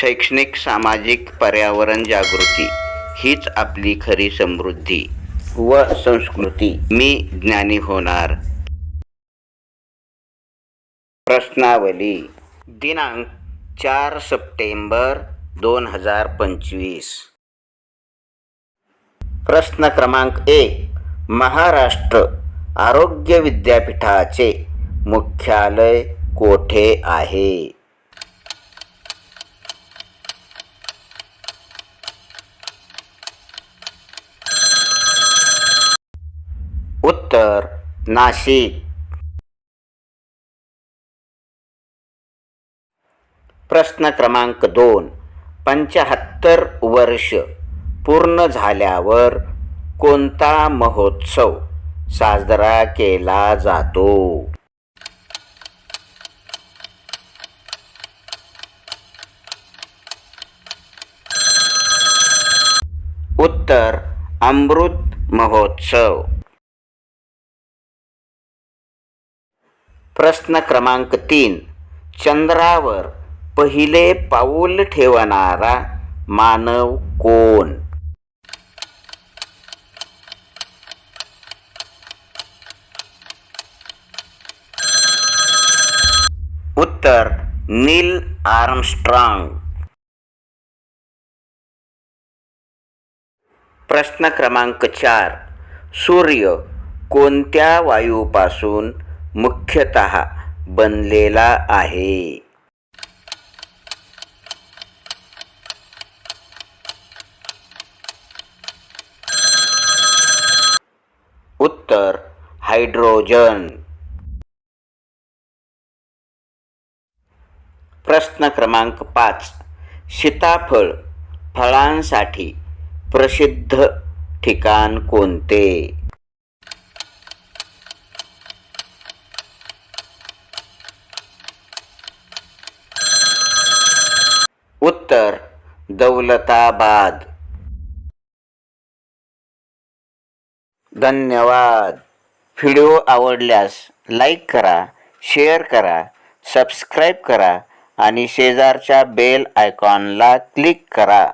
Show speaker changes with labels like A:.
A: शैक्षणिक सामाजिक पर्यावरण जागृती हीच आपली खरी समृद्धी व संस्कृती. मी ज्ञानी होणार. प्रश्नावली. दिनांक चार सप्टेंबर दोन हजार पंचवीस. प्रश्न क्रमांक एक. महाराष्ट्र आरोग्य विद्यापीठाचे मुख्यालय कोठे आहे? उत्तर नाशिक. प्रश्न क्रमांक दोन. पंचाहत्तर वर्ष पूर्ण झाल्यावर कोणता महोत्सव साजरा केला जातो? उत्तर अमृत महोत्सव. प्रश्न क्रमांक तीन. चंद्रावर पहिले पाऊल ठेवणारा मानव कोण? उत्तर नील आर्मस्ट्रॉंग. प्रश्न क्रमांक चार. सूर्य कोणत्या वायूपासून मुख्यतः बनलेला आहे. उत्तर हायड्रोजन. प्रश्न क्रमांक पाच. सीताफळ फळांसाठी प्रसिद्ध ठिकाण कोणते? उत्तर दौलताबाद. धन्यवाद. व्हिडिओ आवडल्यास लाईक करा शेअर करा सबस्क्राईब करा आणि शेजारच्या बेल आयकॉनला क्लिक करा.